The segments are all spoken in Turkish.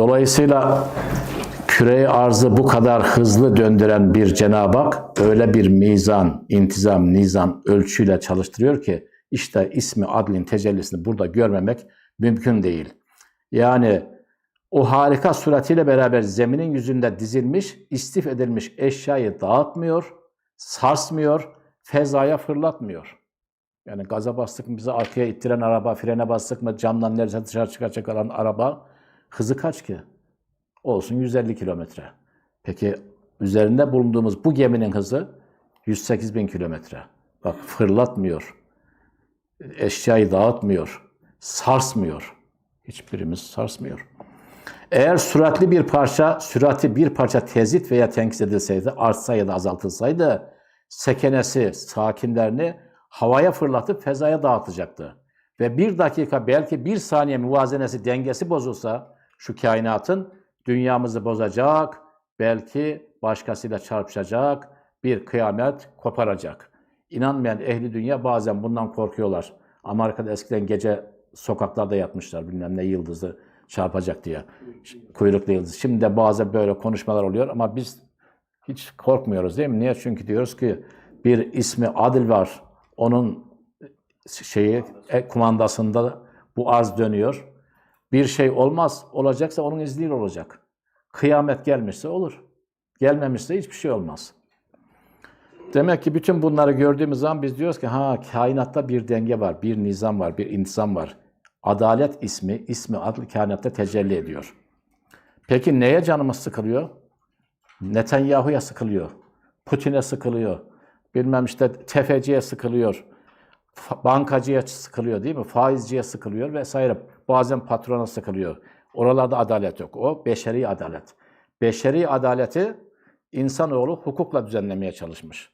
Dolayısıyla küreyi arzı bu kadar hızlı döndüren bir Cenab-ı Hak öyle bir mizan, intizam, nizam, ölçüyle çalıştırıyor ki işte ismi adlin tecellisini burada görmemek mümkün değil. Yani o harika suretiyle beraber zeminin yüzünde dizilmiş, istif edilmiş eşyayı dağıtmıyor, sarsmıyor, fezaya fırlatmıyor. Yani gaza bastık mı bizi arkaya ittiren araba, frene bastık mı camdan neredeyse dışarı çıkacak olan araba hızı kaç ki? Olsun 150 kilometre. Peki üzerinde bulunduğumuz bu geminin hızı 108 bin kilometre. Bak fırlatmıyor, eşyayı dağıtmıyor, sarsmıyor. Hiçbirimiz sarsmıyor. Eğer süratli bir parça, sürati bir parça tezit veya tenkis edilseydi, artsa ya da azaltılsaydı, sekenesi, sakinlerini havaya fırlatıp fezaya dağıtacaktı. Ve bir dakika, belki bir saniye muvazenesi, dengesi bozulsa şu kainatın dünyamızı bozacak, belki başkasıyla çarpışacak, bir kıyamet koparacak. İnanmayan ehli dünya bazen bundan korkuyorlar. Amerika'da eskiden gece sokaklarda yatmışlar bilmem ne yıldızı çarpacak diye. Kuyruklu yıldız. Şimdi de bazen böyle konuşmalar oluyor ama biz hiç korkmuyoruz değil mi? Niye? Çünkü diyoruz ki bir ismi Adil var. Onun şeyi e, kumandasında bu arz dönüyor. Bir şey olmaz. Olacaksa onun izniyle olacak. Kıyamet gelmişse olur. Gelmemişse hiçbir şey olmaz. Demek ki bütün bunları gördüğümüz zaman biz diyoruz ki ha kainatta bir denge var, bir nizam var, bir intizam var. Adalet ismi, ismi adlı kainatta tecelli ediyor. Peki neye canımız sıkılıyor? Netanyahu'ya sıkılıyor. Putin'e sıkılıyor. Bilmem işte tefeciye sıkılıyor. Bankacıya sıkılıyor değil mi? Faizciye sıkılıyor vesaire. Bazen patrona sıkılıyor. Oralarda adalet yok. O beşeri adalet. Beşeri adaleti insanoğlu hukukla düzenlemeye çalışmış.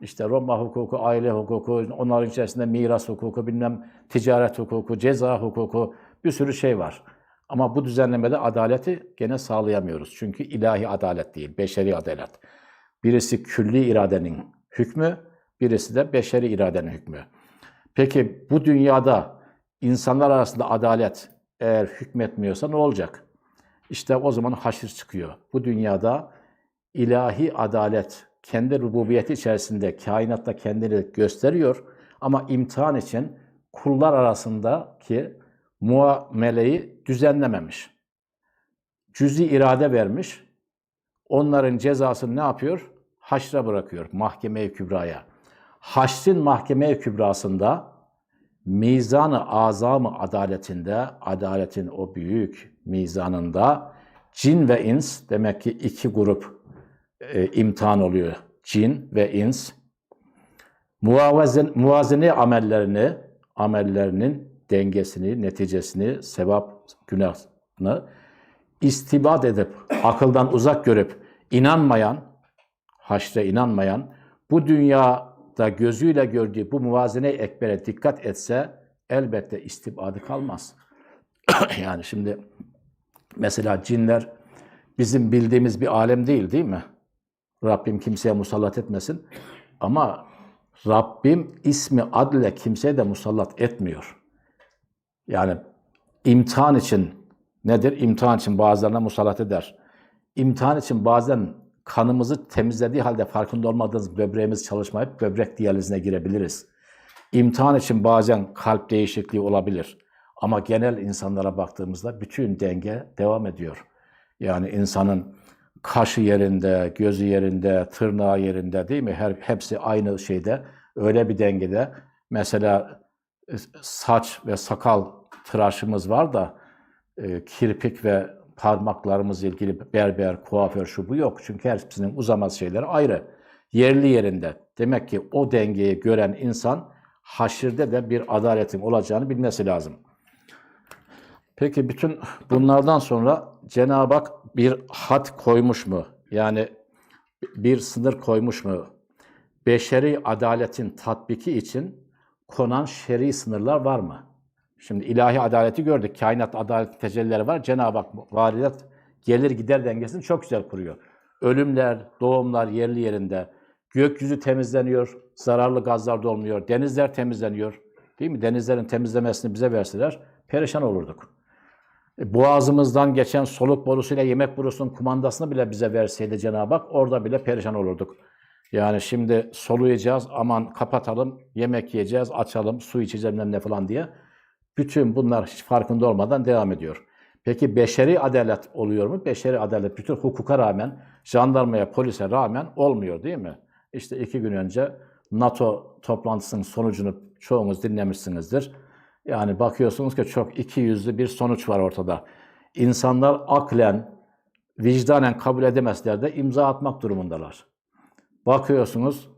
İşte Roma hukuku, aile hukuku, onların içerisinde miras hukuku, bilmem ticaret hukuku, ceza hukuku, bir sürü şey var. Ama bu düzenlemede adaleti gene sağlayamıyoruz. Çünkü ilahi adalet değil, beşeri adalet. Birisi külli iradenin hükmü, birisi de beşeri iradenin hükmü. Peki bu dünyada insanlar arasında adalet eğer hükmetmiyorsa ne olacak? İşte o zaman haşir çıkıyor. Bu dünyada ilahi adalet kendi rububiyeti içerisinde kainatta kendini gösteriyor ama imtihan için kullar arasındaki muameleyi düzenlememiş. Cüzi irade vermiş. Onların cezasını ne yapıyor? Haşra bırakıyor, mahkeme-i kübraya. Haşrin mahkeme-i kübrasında mizan-ı azam-ı adaletinde, adaletin o büyük mizanında cin ve ins demek ki iki grup e, imtihan oluyor. Cin ve ins. Muvazen, muvazene amellerini, amellerinin dengesini, neticesini, sevap, günahını istibat edip, akıldan uzak görüp, inanmayan, haşre inanmayan, bu dünyada gözüyle gördüğü bu muvazene ekbere dikkat etse, elbette istibadı kalmaz. yani şimdi mesela cinler bizim bildiğimiz bir alem değil değil mi? Rabbim kimseye musallat etmesin. Ama Rabbim ismi adle kimseye de musallat etmiyor. Yani imtihan için nedir? İmtihan için bazılarına musallat eder. İmtihan için bazen kanımızı temizlediği halde farkında olmadığımız böbreğimiz çalışmayıp böbrek diyalizine girebiliriz. İmtihan için bazen kalp değişikliği olabilir. Ama genel insanlara baktığımızda bütün denge devam ediyor. Yani insanın kaşı yerinde, gözü yerinde, tırnağı yerinde değil mi? Her hepsi aynı şeyde. Öyle bir dengede. Mesela e, saç ve sakal tıraşımız var da e, kirpik ve parmaklarımız ilgili berber, kuaför şu bu yok. Çünkü hepsinin uzamaz şeyleri ayrı. Yerli yerinde. Demek ki o dengeyi gören insan haşirde de bir adaletin olacağını bilmesi lazım. Peki bütün bunlardan sonra Cenab-ı Hak bir hat koymuş mu? Yani bir sınır koymuş mu? Beşeri adaletin tatbiki için konan şer'i sınırlar var mı? Şimdi ilahi adaleti gördük. Kainat adalet tecellileri var. Cenab-ı Hak varidat gelir gider dengesini çok güzel kuruyor. Ölümler, doğumlar yerli yerinde. Gökyüzü temizleniyor. Zararlı gazlar dolmuyor. Denizler temizleniyor. Değil mi? Denizlerin temizlemesini bize verseler perişan olurduk. Boğazımızdan geçen soluk borusuyla yemek borusunun kumandasını bile bize verseydi Cenab-ı Hak orada bile perişan olurduk. Yani şimdi soluyacağız aman kapatalım, yemek yiyeceğiz, açalım, su içeceğiz ne falan diye. Bütün bunlar hiç farkında olmadan devam ediyor. Peki beşeri adalet oluyor mu? Beşeri adalet bütün hukuka rağmen, jandarmaya, polise rağmen olmuyor değil mi? İşte iki gün önce NATO toplantısının sonucunu çoğunuz dinlemişsinizdir. Yani bakıyorsunuz ki çok iki yüzlü bir sonuç var ortada. İnsanlar aklen, vicdanen kabul edemezler de imza atmak durumundalar. Bakıyorsunuz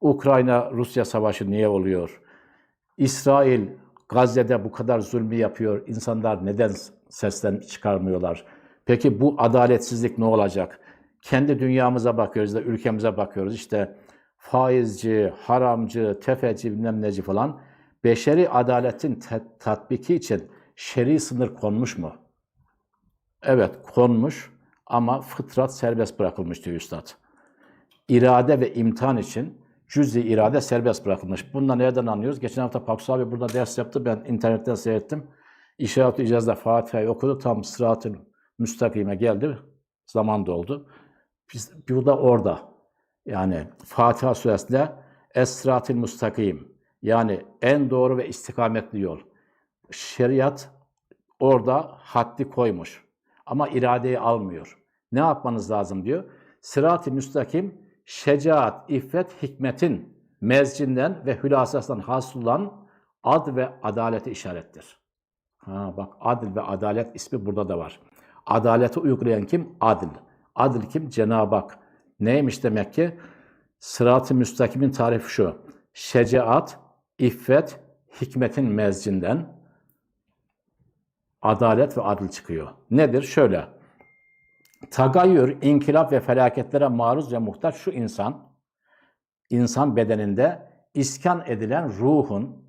Ukrayna-Rusya savaşı niye oluyor? İsrail Gazze'de bu kadar zulmü yapıyor. İnsanlar neden sesten çıkarmıyorlar? Peki bu adaletsizlik ne olacak? Kendi dünyamıza bakıyoruz da ülkemize bakıyoruz. İşte faizci, haramcı, tefeci bilmem neci falan. Beşeri adaletin tatbiki için şer'i sınır konmuş mu? Evet konmuş ama fıtrat serbest bırakılmış diyor Üstad irade ve imtihan için cüz-i irade serbest bırakılmış. Bundan nereden anlıyoruz? Geçen hafta Paksu abi burada ders yaptı. Ben internetten seyrettim. İşaret-i icazda Fatiha'yı okudu. Tam sırat-ı müstakime geldi. Zaman doldu. Biz, bu da orada. Yani Fatiha suresinde Es-sırat-ı müstakim. Yani en doğru ve istikametli yol. Şeriat orada haddi koymuş. Ama iradeyi almıyor. Ne yapmanız lazım diyor. Sırat-ı müstakim şecaat, iffet, hikmetin mezcinden ve hülasasından hasıl olan ad ve adalete işarettir. Ha bak adil ve adalet ismi burada da var. Adaleti uygulayan kim? Adil. Adil kim? Cenab-ı Hak. Neymiş demek ki? Sırat-ı müstakimin tarifi şu. Şecaat, iffet, hikmetin mezcinden adalet ve adil çıkıyor. Nedir? Şöyle. Tagayyür, inkılap ve felaketlere maruz ve muhtaç şu insan, insan bedeninde iskan edilen ruhun,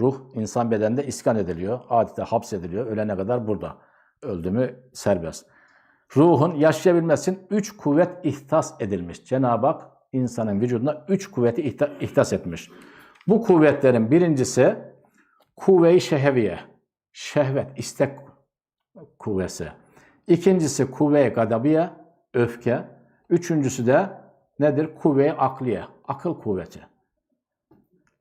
ruh insan bedeninde iskan ediliyor, adeta hapsediliyor, ölene kadar burada. Öldü mü serbest. Ruhun yaşayabilmesi için üç kuvvet ihtas edilmiş. Cenab-ı Hak insanın vücuduna üç kuvveti ihta- ihtas etmiş. Bu kuvvetlerin birincisi kuvve-i şehviye, şehvet, istek kuvvesi. İkincisi kuvve-i gadabiye, öfke. Üçüncüsü de nedir? Kuvve-i akliye, akıl kuvveti.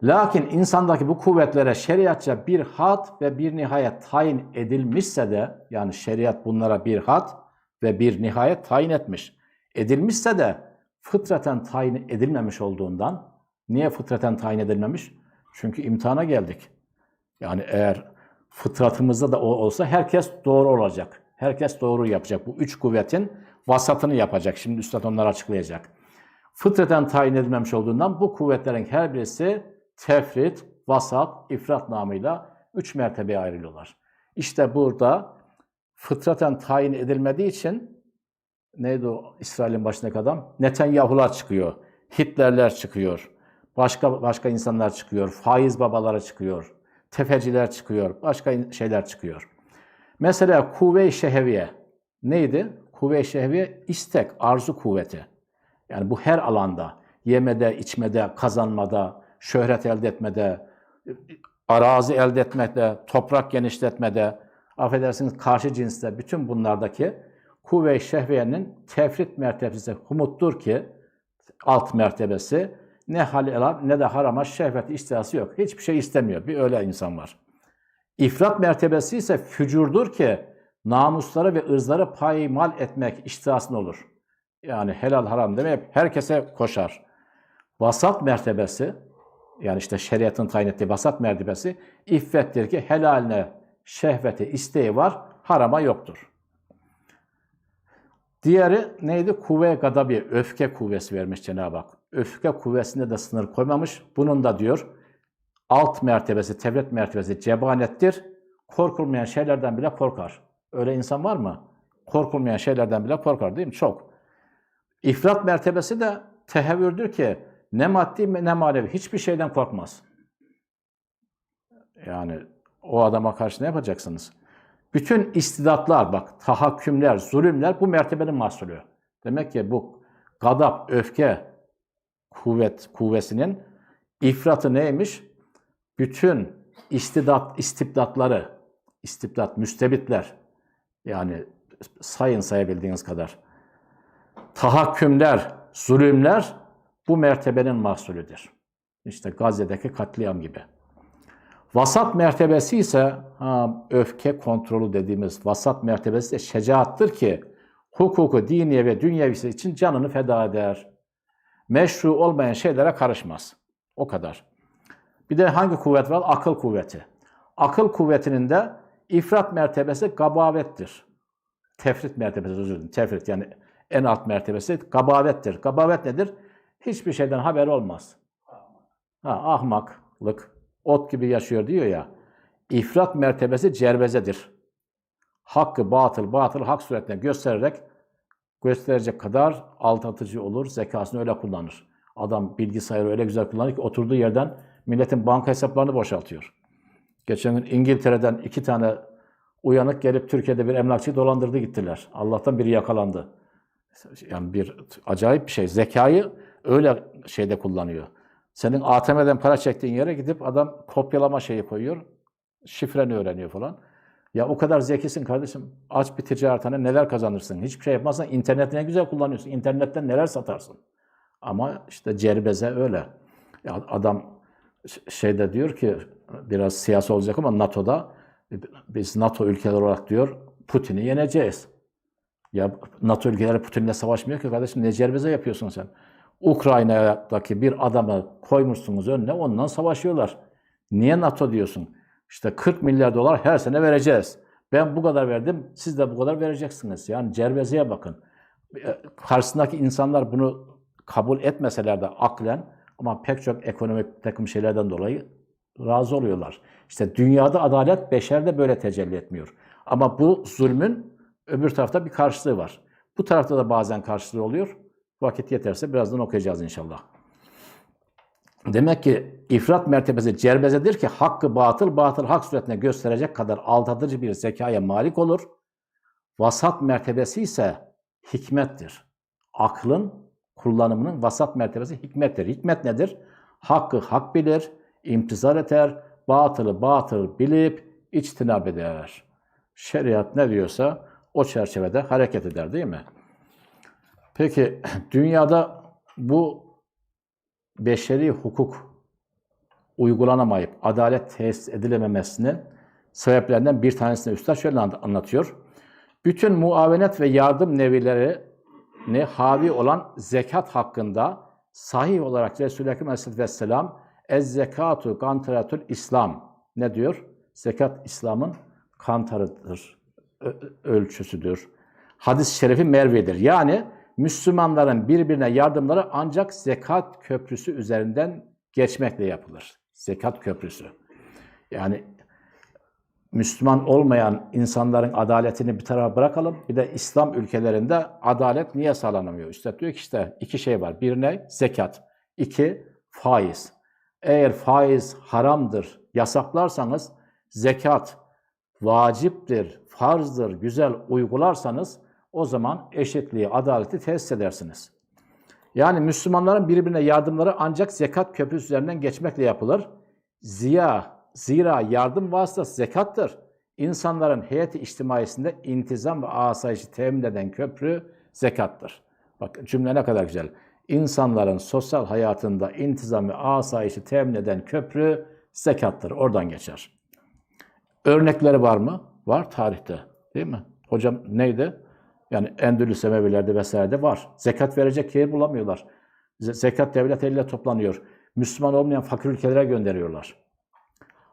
Lakin insandaki bu kuvvetlere şeriatça bir hat ve bir nihayet tayin edilmişse de, yani şeriat bunlara bir hat ve bir nihayet tayin etmiş. Edilmişse de fıtraten tayin edilmemiş olduğundan, niye fıtraten tayin edilmemiş? Çünkü imtihana geldik. Yani eğer fıtratımızda da o olsa herkes doğru olacak. Herkes doğru yapacak. Bu üç kuvvetin vasatını yapacak. Şimdi Üstad onları açıklayacak. Fıtraten tayin edilmemiş olduğundan bu kuvvetlerin her birisi tefrit, vasat, ifrat namıyla üç mertebeye ayrılıyorlar. İşte burada fıtraten tayin edilmediği için neydi o İsrail'in başındaki adam? Netanyahular çıkıyor, Hitlerler çıkıyor, başka başka insanlar çıkıyor, faiz babaları çıkıyor, tefeciler çıkıyor, başka şeyler çıkıyor. Mesela kuvve-i şehviye neydi? Kuvve-i şehviye istek, arzu kuvveti. Yani bu her alanda, yemede, içmede, kazanmada, şöhret elde etmede, arazi elde etmede, toprak genişletmede, affedersiniz karşı cinste, bütün bunlardaki kuvve-i şehviyenin tefrit mertebesi humuttur ki, alt mertebesi, ne halal ne de harama şehvet istihası yok. Hiçbir şey istemiyor. Bir öyle insan var. İfrat mertebesi ise fücurdur ki namusları ve ırzları paymal etmek iştihasında olur. Yani helal haram demeyip herkese koşar. Vasat mertebesi, yani işte şeriatın tayin ettiği vasat mertebesi, iffettir ki helaline şehveti, isteği var, harama yoktur. Diğeri neydi? Kuvve gadabi, öfke kuvvesi vermiş Cenab-ı Hak. Öfke kuvvesinde de sınır koymamış. Bunun da diyor, alt mertebesi, tevret mertebesi cebanettir. Korkulmayan şeylerden bile korkar. Öyle insan var mı? Korkulmayan şeylerden bile korkar değil mi? Çok. İfrat mertebesi de tehevvürdür ki ne maddi ne manevi hiçbir şeyden korkmaz. Yani o adama karşı ne yapacaksınız? Bütün istidatlar bak tahakkümler, zulümler bu mertebenin mahsulü. Demek ki bu gadap, öfke kuvvet kuvvesinin ifratı neymiş? Bütün istidat, istibdatları, istibdat, müstebitler, Yani sayın sayabildiğiniz kadar. Tahakkümler, zulümler bu mertebenin mahsulüdür. İşte Gazze'deki katliam gibi. Vasat mertebesi ise ha, öfke kontrolü dediğimiz vasat mertebesi de şecaattır ki hukuku, diniye ve dünyevisi için canını feda eder. Meşru olmayan şeylere karışmaz. O kadar. Bir de hangi kuvvet var? Akıl kuvveti. Akıl kuvvetinin de ifrat mertebesi gabavettir. Tefrit mertebesi özür dilerim. Tefrit yani en alt mertebesi gabavettir. Gabavet nedir? Hiçbir şeyden haber olmaz. Ha, ahmaklık, ot gibi yaşıyor diyor ya. İfrat mertebesi cervezedir. Hakkı batıl, batıl hak suretine göstererek gösterecek kadar aldatıcı olur, zekasını öyle kullanır. Adam bilgisayarı öyle güzel kullanır ki oturduğu yerden milletin banka hesaplarını boşaltıyor. Geçen gün İngiltere'den iki tane uyanık gelip Türkiye'de bir emlakçıyı dolandırdı gittiler. Allah'tan biri yakalandı. Yani bir acayip bir şey. Zekayı öyle şeyde kullanıyor. Senin ATM'den para çektiğin yere gidip adam kopyalama şeyi koyuyor. Şifreni öğreniyor falan. Ya o kadar zekisin kardeşim. Aç bir ticarethane neler kazanırsın. Hiçbir şey yapmazsan interneti ne güzel kullanıyorsun. İnternetten neler satarsın. Ama işte cerbeze öyle. Ya adam şeyde diyor ki biraz siyasi olacak ama NATO'da biz NATO ülkeler olarak diyor Putin'i yeneceğiz. Ya NATO ülkeleri Putin'le savaşmıyor ki kardeşim ne cerbeze yapıyorsun sen? Ukrayna'daki bir adamı koymuşsunuz önüne ondan savaşıyorlar. Niye NATO diyorsun? İşte 40 milyar dolar her sene vereceğiz. Ben bu kadar verdim, siz de bu kadar vereceksiniz. Yani cerbezeye bakın. Karşısındaki insanlar bunu kabul etmeseler de aklen ama pek çok ekonomik takım şeylerden dolayı razı oluyorlar. İşte dünyada adalet beşerde böyle tecelli etmiyor. Ama bu zulmün öbür tarafta bir karşılığı var. Bu tarafta da bazen karşılığı oluyor. Vakit yeterse birazdan okuyacağız inşallah. Demek ki ifrat mertebesi cerbezedir ki hakkı batıl, batıl hak suretine gösterecek kadar aldatıcı bir zekaya malik olur. Vasat mertebesi ise hikmettir. Aklın kullanımının vasat mertebesi hikmettir. Hikmet nedir? Hakkı hak bilir, imtizar eder, batılı batıl bilip içtinab eder. Şeriat ne diyorsa o çerçevede hareket eder değil mi? Peki dünyada bu beşeri hukuk uygulanamayıp adalet tesis edilememesinin sebeplerinden bir tanesini Üstad şöyle anlatıyor. Bütün muavenet ve yardım nevilerini havi olan zekat hakkında sahih olarak Resul-i Ekrem Aleyhisselam Ez zekatu kantaratül İslam ne diyor? Zekat İslam'ın kantarıdır, ölçüsüdür. Hadis-i şerifi mervidir. Yani Müslümanların birbirine yardımları ancak zekat köprüsü üzerinden geçmekle yapılır. Zekat köprüsü. Yani Müslüman olmayan insanların adaletini bir tarafa bırakalım. Bir de İslam ülkelerinde adalet niye sağlanamıyor? Üstad diyor ki işte iki şey var. Bir ne? Zekat. İki, faiz. Eğer faiz haramdır, yasaklarsanız zekat vaciptir, farzdır, güzel uygularsanız o zaman eşitliği, adaleti tesis edersiniz. Yani Müslümanların birbirine yardımları ancak zekat köprüsü üzerinden geçmekle yapılır. Ziya, zira yardım vasıtası zekattır. İnsanların heyeti içtimaisinde intizam ve asayişi temin eden köprü zekattır. Bak cümle ne kadar güzel. İnsanların sosyal hayatında intizam ve asayişi temin eden köprü zekattır. Oradan geçer. Örnekleri var mı? Var tarihte. Değil mi? Hocam neydi? Yani Endülüs Emevilerde vesairede var. Zekat verecek yer bulamıyorlar. Zekat devlet eliyle toplanıyor. Müslüman olmayan fakir ülkelere gönderiyorlar.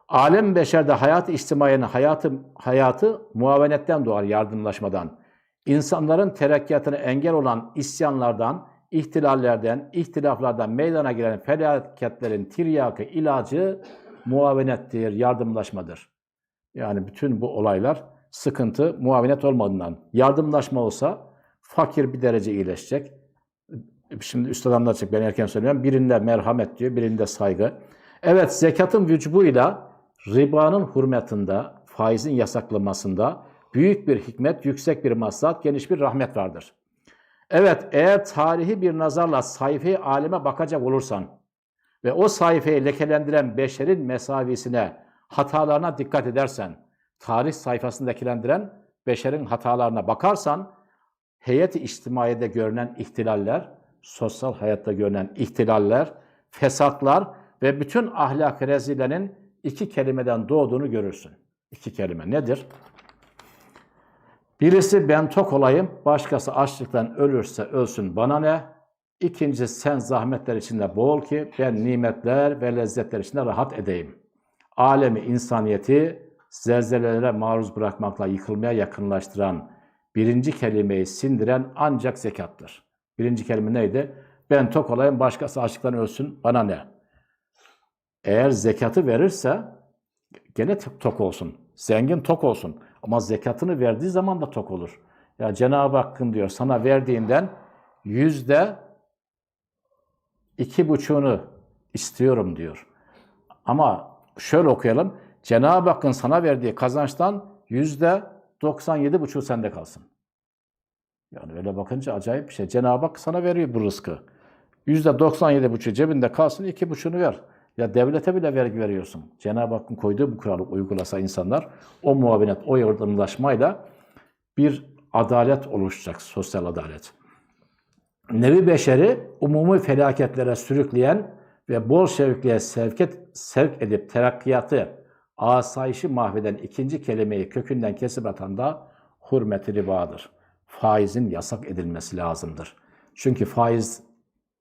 Alem beşerde hayat içtimaiyenin hayatı, hayatı muavenetten doğar, yardımlaşmadan. İnsanların terakkiyatına engel olan isyanlardan, ihtilallerden, ihtilaflardan meydana gelen felaketlerin tiryakı, ilacı muavenettir, yardımlaşmadır. Yani bütün bu olaylar sıkıntı muavenet olmadığından. Yardımlaşma olsa fakir bir derece iyileşecek. Şimdi üst adamlar çık ben erken söylüyorum. Birinde merhamet diyor, birinde saygı. Evet zekatın vücubuyla ribanın hürmetinde, faizin yasaklanmasında büyük bir hikmet, yüksek bir maslahat, geniş bir rahmet vardır. Evet eğer tarihi bir nazarla sayfayı aleme bakacak olursan ve o sayfayı lekelendiren beşerin mesavisine, hatalarına dikkat edersen, tarih sayfasını lekelendiren beşerin hatalarına bakarsan heyet-i içtimaiyede görünen ihtilaller, sosyal hayatta görünen ihtilaller, fesatlar ve bütün ahlak rezilerin iki kelimeden doğduğunu görürsün. İki kelime nedir? Birisi ben tok olayım, başkası açlıktan ölürse ölsün bana ne? İkincisi sen zahmetler içinde boğul ki ben nimetler ve lezzetler içinde rahat edeyim. Alemi insaniyeti zelzelelere maruz bırakmakla yıkılmaya yakınlaştıran birinci kelimeyi sindiren ancak zekattır. Birinci kelime neydi? Ben tok olayım, başkası açlıktan ölsün, bana ne? Eğer zekatı verirse gene tok olsun. Zengin tok olsun. Ama zekatını verdiği zaman da tok olur. Ya Cenab-ı Hakk'ın diyor sana verdiğinden yüzde iki buçuğunu istiyorum diyor. Ama şöyle okuyalım. Cenab-ı Hakk'ın sana verdiği kazançtan yüzde 97 buçuğu sende kalsın. Yani öyle bakınca acayip bir şey. Cenab-ı Hak sana veriyor bu rızkı. Yüzde 97 buçuğu cebinde kalsın, iki buçuğunu ver. Ya devlete bile vergi veriyorsun. Cenab-ı Hakk'ın koyduğu bu kuralı uygulasa insanlar o muavinet, o yardımlaşmayla bir adalet oluşacak, sosyal adalet. Nevi beşeri umumi felaketlere sürükleyen ve bol şevkliye sevk, et, sevk edip terakkiyatı, asayişi mahveden ikinci kelimeyi kökünden kesip atan da hürmet-i ribadır. Faizin yasak edilmesi lazımdır. Çünkü faiz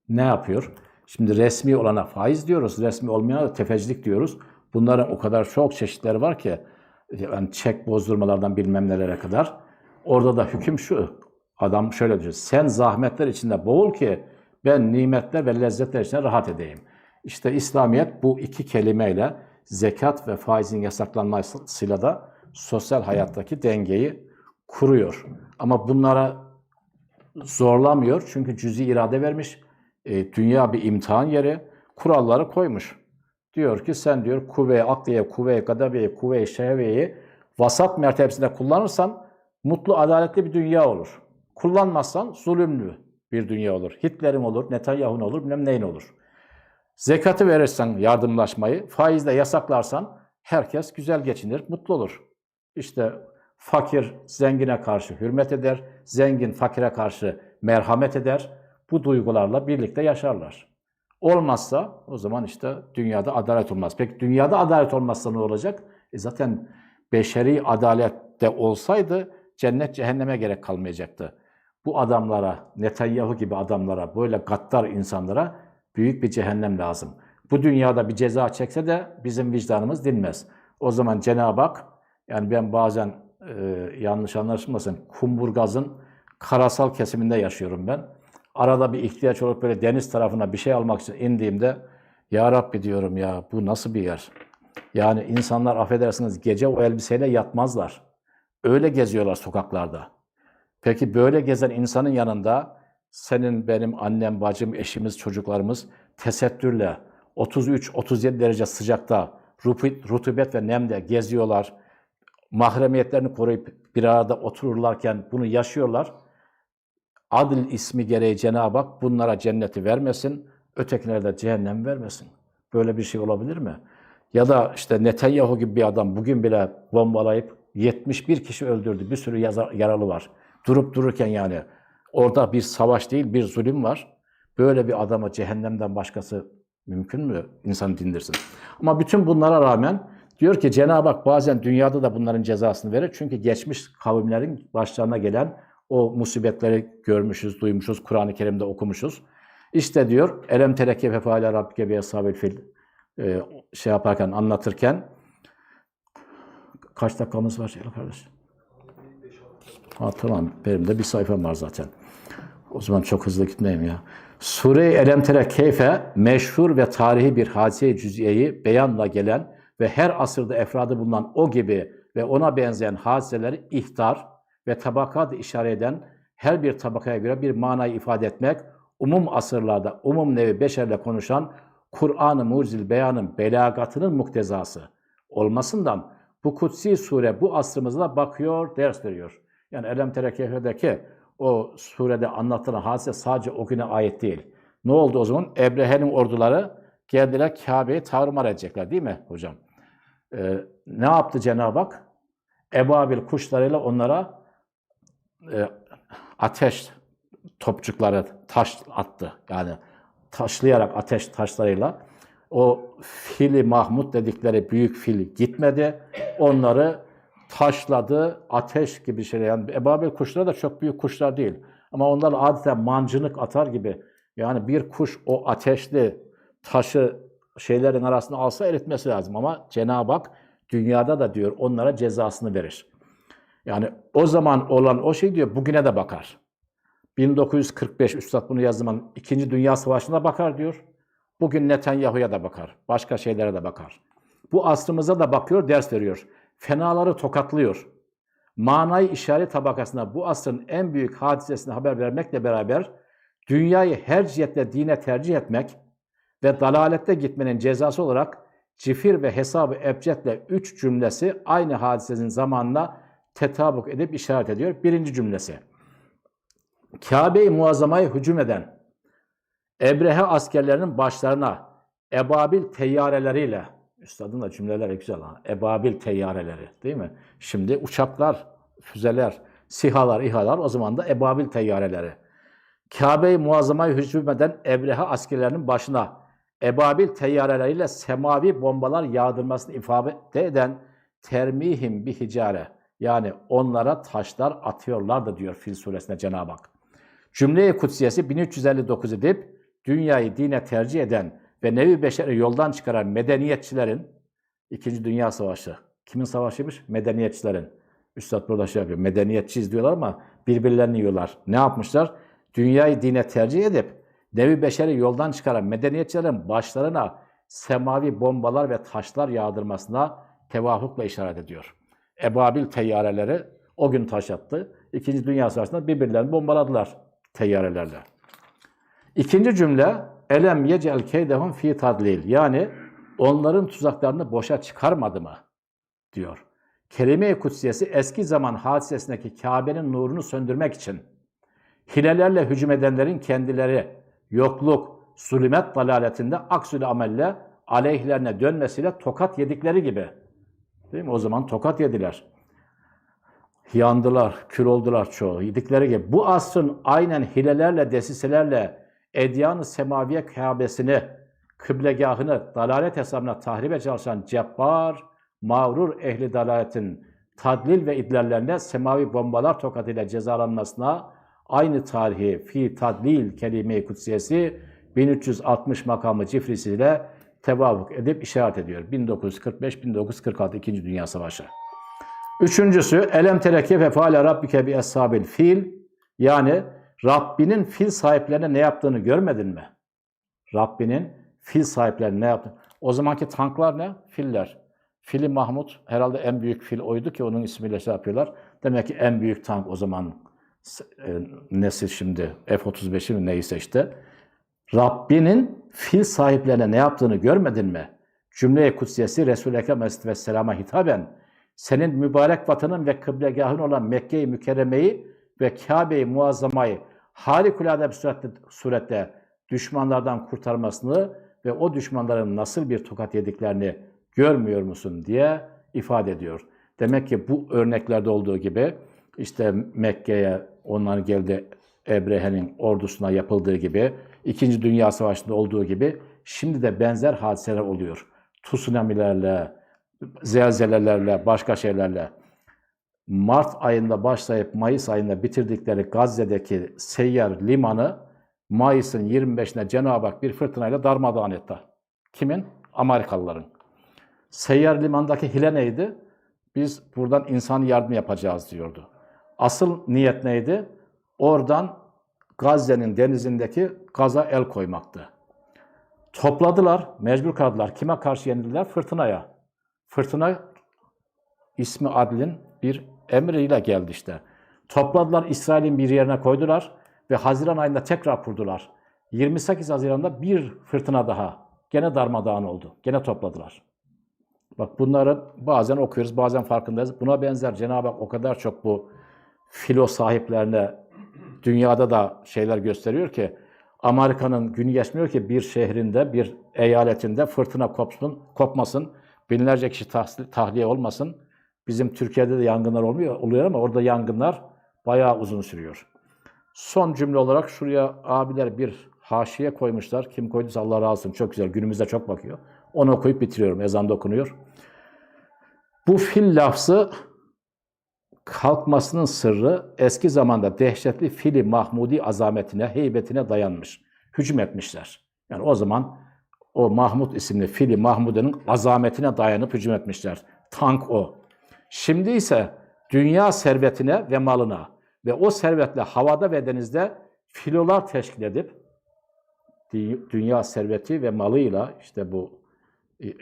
ne yapıyor? Şimdi resmi olana faiz diyoruz, resmi olmayana da tefecilik diyoruz. Bunların o kadar çok çeşitleri var ki, yani çek bozdurmalardan bilmem nelere kadar. Orada da hüküm şu, adam şöyle diyor, sen zahmetler içinde boğul ki ben nimetler ve lezzetler içinde rahat edeyim. İşte İslamiyet bu iki kelimeyle zekat ve faizin yasaklanmasıyla da sosyal hayattaki dengeyi kuruyor. Ama bunlara zorlamıyor çünkü cüzi irade vermiş. E, dünya bir imtihan yeri, kuralları koymuş. Diyor ki sen diyor kuvve-i akliye, kuvve-i kuvve-i şehveyi vasat mertebesinde kullanırsan mutlu, adaletli bir dünya olur. Kullanmazsan zulümlü bir dünya olur. Hitler'in olur, Netanyahu'nun olur, bilmem neyin olur. Zekatı verirsen yardımlaşmayı, faizle yasaklarsan herkes güzel geçinir, mutlu olur. İşte fakir zengine karşı hürmet eder, zengin fakire karşı merhamet eder. Bu duygularla birlikte yaşarlar. Olmazsa o zaman işte dünyada adalet olmaz. Peki dünyada adalet olmazsa ne olacak? E zaten beşeri adalet de olsaydı cennet cehenneme gerek kalmayacaktı. Bu adamlara, Netanyahu gibi adamlara, böyle gaddar insanlara büyük bir cehennem lazım. Bu dünyada bir ceza çekse de bizim vicdanımız dinmez. O zaman Cenab-ı Hak, yani ben bazen e, yanlış anlaşılmasın, Kumburgaz'ın karasal kesiminde yaşıyorum ben. Arada bir ihtiyaç olup böyle deniz tarafına bir şey almak için indiğimde, Ya Rabbi diyorum ya bu nasıl bir yer? Yani insanlar affedersiniz gece o elbiseyle yatmazlar. Öyle geziyorlar sokaklarda. Peki böyle gezen insanın yanında senin, benim, annem, bacım, eşimiz, çocuklarımız tesettürle 33-37 derece sıcakta rutubet ve nemde geziyorlar. Mahremiyetlerini koruyup bir arada otururlarken bunu yaşıyorlar. Adil ismi gereği Cenab-ı Hak bunlara cenneti vermesin, ötekilere de cehennem vermesin. Böyle bir şey olabilir mi? Ya da işte Netanyahu gibi bir adam bugün bile bombalayıp 71 kişi öldürdü. Bir sürü yaralı var. Durup dururken yani orada bir savaş değil bir zulüm var. Böyle bir adama cehennemden başkası mümkün mü insan dindirsin? Ama bütün bunlara rağmen diyor ki Cenab-ı Hak bazen dünyada da bunların cezasını verir. Çünkü geçmiş kavimlerin başlarına gelen o musibetleri görmüşüz, duymuşuz, Kur'an-ı Kerim'de okumuşuz. İşte diyor, Elem tereke ve feale rabbike bi ashabil fil e, şey yaparken, anlatırken kaç dakikamız var Şeyh kardeş? Ha tamam, benim de bir sayfam var zaten. O zaman çok hızlı gitmeyeyim ya. Sure-i Elem Keyfe meşhur ve tarihi bir hadise-i cüziyeyi beyanla gelen ve her asırda efradı bulunan o gibi ve ona benzeyen hadiseleri ihtar ve tabakat işaret eden her bir tabakaya göre bir manayı ifade etmek, umum asırlarda umum nevi beşerle konuşan Kur'an-ı Mucizil Beyan'ın belagatının muktezası olmasından bu kutsi sure bu asrımızda bakıyor, ders veriyor. Yani Elem Terekefe'deki o surede anlatılan hadise sadece o güne ait değil. Ne oldu o zaman? Ebrehe'nin orduları geldiler Kabe'yi tarumar edecekler değil mi hocam? Ee, ne yaptı Cenab-ı Hak? Ebabil kuşlarıyla onlara e, ateş topçukları taş attı. Yani taşlayarak ateş taşlarıyla o fili Mahmut dedikleri büyük fil gitmedi. Onları taşladı, ateş gibi şeyler. Yani ebabil kuşları da çok büyük kuşlar değil. Ama onlar adeta mancınık atar gibi. Yani bir kuş o ateşli taşı şeylerin arasında alsa eritmesi lazım. Ama Cenab-ı Hak dünyada da diyor onlara cezasını verir. Yani o zaman olan o şey diyor bugüne de bakar. 1945 Üstad bunu yazdığı zaman İkinci Dünya Savaşı'na bakar diyor. Bugün Netanyahu'ya da bakar. Başka şeylere de bakar. Bu asrımıza da bakıyor, ders veriyor. Fenaları tokatlıyor. Manayı işaret tabakasına bu asrın en büyük hadisesini haber vermekle beraber dünyayı her cihetle dine tercih etmek ve dalalette gitmenin cezası olarak cifir ve hesabı ebcedle üç cümlesi aynı hadisenin zamanına tetabuk edip işaret ediyor. Birinci cümlesi. Kabe-i Muazzama'yı hücum eden Ebrehe askerlerinin başlarına ebabil teyyareleriyle, üstadın da cümleleri güzel ha, ebabil teyyareleri değil mi? Şimdi uçaklar, füzeler, sihalar, İHA'lar o zaman da ebabil teyyareleri. Kabe-i Muazzama'yı hücum eden Ebrehe askerlerinin başına ebabil teyyareleriyle semavi bombalar yağdırmasını ifade eden termihim bir hicare. Yani onlara taşlar atıyorlar da diyor Fil suresinde Cenab-ı Hak. Cümle-i Kutsiyesi 1359 edip dünyayı dine tercih eden ve nevi beşeri yoldan çıkaran medeniyetçilerin İkinci Dünya Savaşı. Kimin savaşıymış? Medeniyetçilerin. Üstad burada şey yapıyor. Medeniyetçiyiz diyorlar ama birbirlerini yiyorlar. Ne yapmışlar? Dünyayı dine tercih edip nevi beşeri yoldan çıkaran medeniyetçilerin başlarına semavi bombalar ve taşlar yağdırmasına tevafukla işaret ediyor. Ebabil teyyareleri o gün taş attı. İkinci Dünya Savaşı'nda birbirlerini bombaladılar teyyarelerle. İkinci cümle elem yecel keydehum fi tadlil. Yani onların tuzaklarını boşa çıkarmadı mı? diyor. Kelime-i Kutsiyesi eski zaman hadisesindeki Kabe'nin nurunu söndürmek için hilelerle hücum edenlerin kendileri yokluk, zulümet dalaletinde aksül amelle aleyhlerine dönmesiyle tokat yedikleri gibi. Değil mi? O zaman tokat yediler. Yandılar, kül oldular çoğu. Yedikleri gibi. Bu asrın aynen hilelerle, desiselerle Edyan-ı Semaviye Kabe'sini, kıblegahını dalalet hesabına tahribe çalışan cebbar, mağrur ehli dalaletin tadlil ve idlallerine semavi bombalar tokatıyla cezalanmasına aynı tarihi fi tadlil kelime-i kutsiyesi 1360 makamı cifrisiyle tevafuk edip işaret ediyor. 1945-1946 2. Dünya Savaşı. Üçüncüsü elem tereke ve faale rabbike bi eshabil fil yani Rabbinin fil sahiplerine ne yaptığını görmedin mi? Rabbinin fil sahiplerine ne yaptı? O zamanki tanklar ne? Filler. Fili Mahmut herhalde en büyük fil oydu ki onun ismiyle şey yapıyorlar. Demek ki en büyük tank o zaman e, nesil şimdi F-35'i mi neyse işte. Rabbinin fil sahiplerine ne yaptığını görmedin mi? Cümle-i Kutsiyesi Resul-i Ekrem Aleyhisselam'a hitaben senin mübarek vatanın ve kıblegahın olan Mekke-i Mükerreme'yi ve Kabe-i Muazzama'yı harikulade bir surette, surette düşmanlardan kurtarmasını ve o düşmanların nasıl bir tokat yediklerini görmüyor musun diye ifade ediyor. Demek ki bu örneklerde olduğu gibi işte Mekke'ye onlar geldi Ebrehe'nin ordusuna yapıldığı gibi, İkinci Dünya Savaşı'nda olduğu gibi şimdi de benzer hadiseler oluyor. Tsunamilerle, zelzelelerle, başka şeylerle. Mart ayında başlayıp Mayıs ayında bitirdikleri Gazze'deki seyyar limanı Mayıs'ın 25'ine Cenab-ı Hak bir fırtınayla darmadağın etti. Kimin? Amerikalıların. Seyyar limandaki hile neydi? Biz buradan insan yardım yapacağız diyordu. Asıl niyet neydi? Oradan Gazze'nin denizindeki gaza el koymaktı. Topladılar, mecbur kaldılar. Kime karşı yenildiler? Fırtınaya. Fırtına ismi Adil'in bir emriyle geldi işte. Topladılar, İsrail'in bir yerine koydular ve Haziran ayında tekrar kurdular. 28 Haziran'da bir fırtına daha. Gene darmadağın oldu. Gene topladılar. Bak bunları bazen okuyoruz, bazen farkındayız. Buna benzer Cenab-ı Hak o kadar çok bu filo sahiplerine dünyada da şeyler gösteriyor ki Amerika'nın günü geçmiyor ki bir şehrinde, bir eyaletinde fırtına kopsun, kopmasın, binlerce kişi tahliye olmasın, Bizim Türkiye'de de yangınlar olmuyor, oluyor ama orada yangınlar bayağı uzun sürüyor. Son cümle olarak şuraya abiler bir haşiye koymuşlar. Kim koyduysa Allah razı olsun. Çok güzel. Günümüzde çok bakıyor. Onu okuyup bitiriyorum. Ezan da okunuyor. Bu fil lafzı kalkmasının sırrı eski zamanda dehşetli fili Mahmudi azametine, heybetine dayanmış. Hücum etmişler. Yani o zaman o Mahmud isimli fili Mahmude'nin azametine dayanıp hücum etmişler. Tank o. Şimdi ise dünya servetine ve malına ve o servetle havada ve denizde filolar teşkil edip dü- dünya serveti ve malıyla işte bu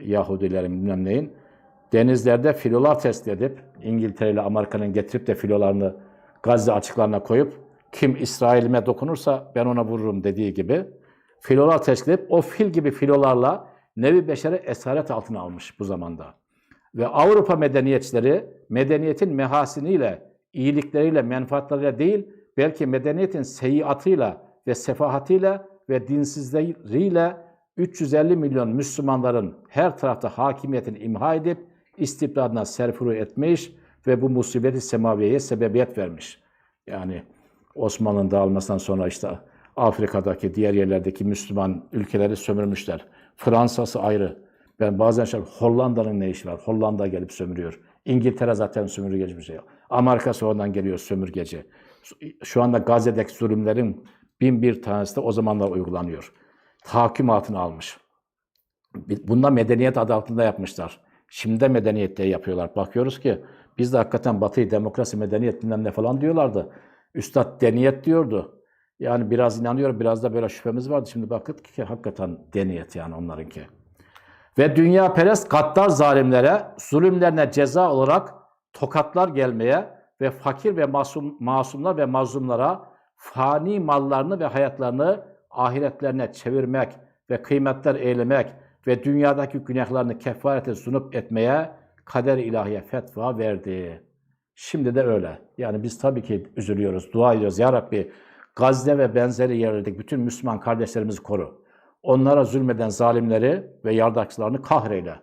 Yahudilerin bilmem neyin denizlerde filolar test edip İngiltere ile Amerika'nın getirip de filolarını Gazze açıklarına koyup kim İsrail'ime dokunursa ben ona vururum dediği gibi filolar teşkil edip o fil gibi filolarla nevi beşeri esaret altına almış bu zamanda. Ve Avrupa medeniyetçileri medeniyetin mehasiniyle, iyilikleriyle, menfaatleriyle değil, belki medeniyetin seyyiatıyla ve sefahatıyla ve dinsizliğiyle 350 milyon Müslümanların her tarafta hakimiyetini imha edip istibdadına serfuru etmiş ve bu musibeti semaviyeye sebebiyet vermiş. Yani Osmanlı'nın dağılmasından sonra işte Afrika'daki diğer yerlerdeki Müslüman ülkeleri sömürmüşler. Fransa'sı ayrı. Ben bazen şey Hollanda'nın ne işi var? Hollanda gelip sömürüyor. İngiltere zaten sömürü geçmiş. Amerika sonradan geliyor sömürgeci. Şu anda Gazze'deki zulümlerin bin bir tanesi de o zamanlar uygulanıyor. Tahakküm altına almış. Bunda medeniyet adı altında yapmışlar. Şimdi de medeniyette yapıyorlar. Bakıyoruz ki biz de hakikaten Batı'yı demokrasi, medeniyet bilmem ne falan diyorlardı. Üstad deniyet diyordu. Yani biraz inanıyorum, biraz da böyle şüphemiz vardı. Şimdi bakın ki hakikaten deniyet yani onlarınki. Ve dünya perest gaddar zalimlere, zulümlerine ceza olarak tokatlar gelmeye ve fakir ve masum, masumlar ve mazlumlara fani mallarını ve hayatlarını ahiretlerine çevirmek ve kıymetler eylemek ve dünyadaki günahlarını kefarete sunup etmeye kader ilahiye fetva verdi. Şimdi de öyle. Yani biz tabii ki üzülüyoruz, dua ediyoruz. Ya Rabbi Gazze ve benzeri yerlerdeki bütün Müslüman kardeşlerimizi koru. Onlara zulmeden zalimleri ve yardakçılarını kahreyle.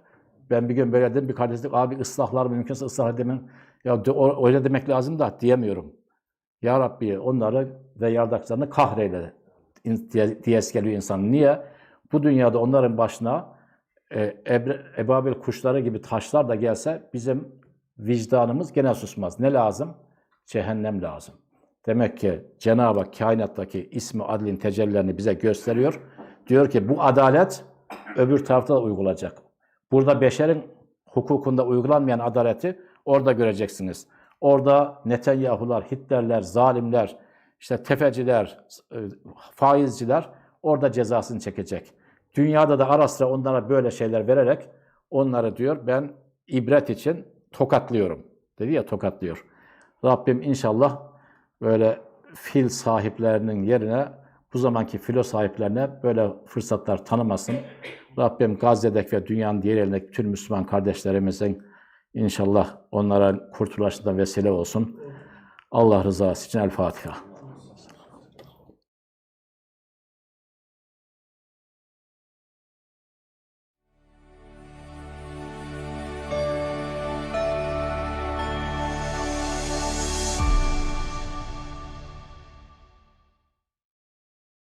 Ben bir gün böyle dedim bir kardeş dedi, abi ıslahlar mümkünse ıslah edemem. Ya o, öyle demek lazım da diyemiyorum. Ya Rabbi onları ve yardakçılarını kahreyle diye, diye geliyor insan. Niye? Bu dünyada onların başına e, ebabil kuşları gibi taşlar da gelse bizim vicdanımız gene susmaz. Ne lazım? Cehennem lazım. Demek ki Cenab-ı Hak kainattaki ismi adlin tecellilerini bize gösteriyor. Diyor ki bu adalet öbür tarafta da uygulanacak. Burada beşerin hukukunda uygulanmayan adaleti orada göreceksiniz. Orada Netanyahular, Hitlerler, zalimler, işte tefeciler, e, faizciler orada cezasını çekecek. Dünyada da ara sıra onlara böyle şeyler vererek onları diyor ben ibret için tokatlıyorum. Dedi ya tokatlıyor. Rabbim inşallah böyle fil sahiplerinin yerine bu zamanki filo sahiplerine böyle fırsatlar tanımasın. Rabbim Gazze'deki ve dünyanın diğer yerindeki tüm Müslüman kardeşlerimizin inşallah onlara kurtuluşunda vesile olsun. Allah rızası için El Fatiha.